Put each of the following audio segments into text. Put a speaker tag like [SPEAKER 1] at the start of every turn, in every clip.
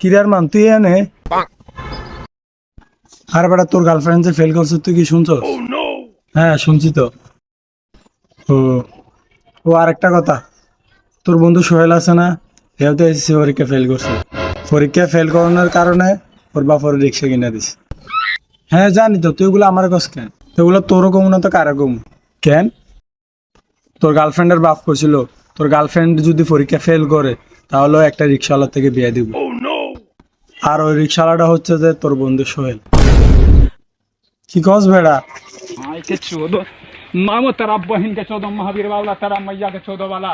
[SPEAKER 1] কিরার মান তুই এনে। আর বেটা তোর গার্লফ্রেন্ড যে ফেল করছে তুই কি শুনছ হ্যাঁ শুনছি তো। ও ও আরেকটা কথা। তোর বন্ধু সোহেল আছে না? হেও তো এসএসসি পরীক্ষা ফেল করছে। পরীক্ষা ফেল করানোর কারণে ওর বাপর রিক্সা কিনে দিস হ্যাঁ জানি তো তুই ওগুলো আমার কাছ কেন? ওগুলো তোরও কম না তো কারও কম। কেন? তোর গার্লফ্রেন্ডের বাপ করছিল তোর গার্লফ্রেন্ড যদি পরীক্ষা ফেল করে তাহলে একটা রিক্সাওয়ালা থেকে বিয়ে দিব। oh, আর ওই রিক্সাওয়ালাটা হচ্ছে যে তোর বন্ধু সোহেল। কি কস বেড়া?
[SPEAKER 2] মামো তারা বহিনকে চোদ মহাবীর বাবলা তারা মাইয়াকে চোদ বালা।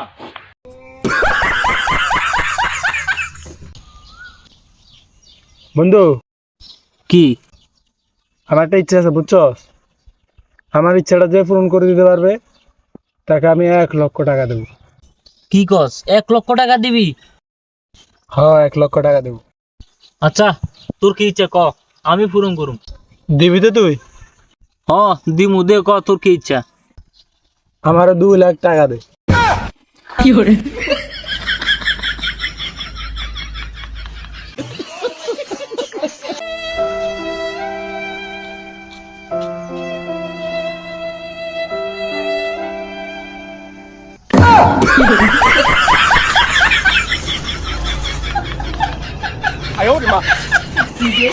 [SPEAKER 1] বন্ধু।
[SPEAKER 3] কি?
[SPEAKER 1] আমার একটা ইচ্ছা আছে বুঝছ? আমার ইচ্ছাটা যে পূরণ করে দিতে পারবে তাকে আমি এক লক্ষ টাকা দেবো।
[SPEAKER 3] কি কস? এক লক্ষ টাকা দিবি?
[SPEAKER 1] হ্যাঁ এক লক্ষ টাকা দেব।
[SPEAKER 3] আচ্ছা তোর কি ইচ্ছা ক? আমি পূরণ করুম।
[SPEAKER 1] দিবি তো তুই?
[SPEAKER 3] হ দিমু দে ক তোর কি ইচ্ছা?
[SPEAKER 1] আমারও দুই লাখ টাকা দে। 哎呦我的妈！你别。